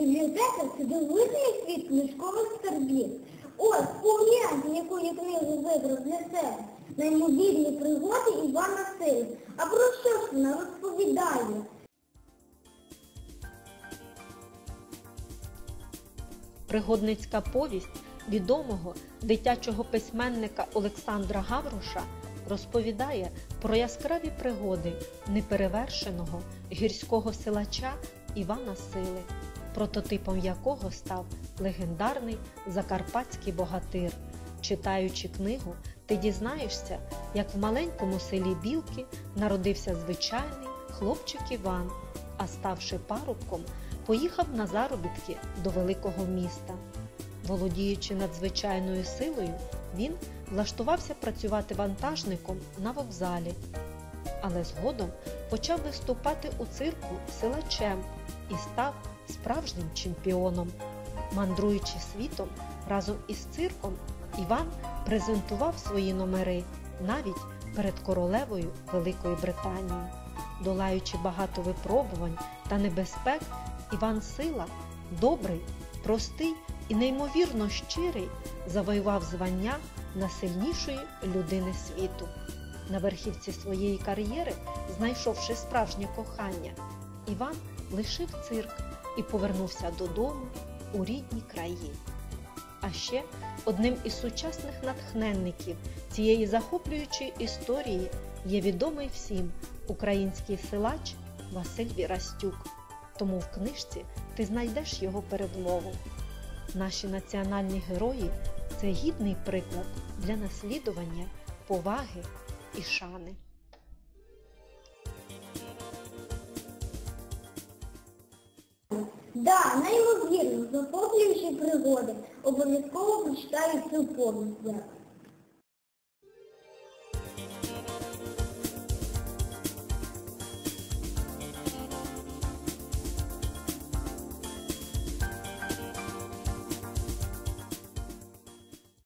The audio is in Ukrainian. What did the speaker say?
Бібліотека це дивовижний світ книжкових скарбів. Ось, погляньте, яку я книгу вибрав для себе. Неймовірні пригоди Івана Сили. А про що ж вона розповідає? Пригодницька повість відомого дитячого письменника Олександра Гавроша розповідає про яскраві пригоди неперевершеного гірського силача Івана Сили, прототипом якого став легендарний закарпатський богатир. Читаючи книгу, ти дізнаєшся, як в маленькому селі Білки народився звичайний хлопчик Іван, а ставши парубком, поїхав на заробітки до великого міста. Володіючи надзвичайною силою, він влаштувався працювати вантажником на вокзалі, але згодом почав виступати у цирку силачем і став справжнім чемпіоном. Мандруючи світом разом із цирком, Іван презентував свої номери навіть перед королевою Великої Британії. Долаючи багато випробувань та небезпек, Іван Сила, добрий, простий і неймовірно щирий, завоював звання найсильнішої людини світу. На верхівці своєї кар'єри, знайшовши справжнє кохання, Іван лишив цирк і повернувся додому у рідні краї. А ще одним із сучасних натхненників цієї захоплюючої історії є відомий всім український силач Василь Вірастюк. Тому в книжці ти знайдеш його передмову. Наші національні герої це гідний приклад для наслідування, поваги і шани. Да, неймовірно, захоплюючі пригоди. Обов'язково прочитаю цю повість.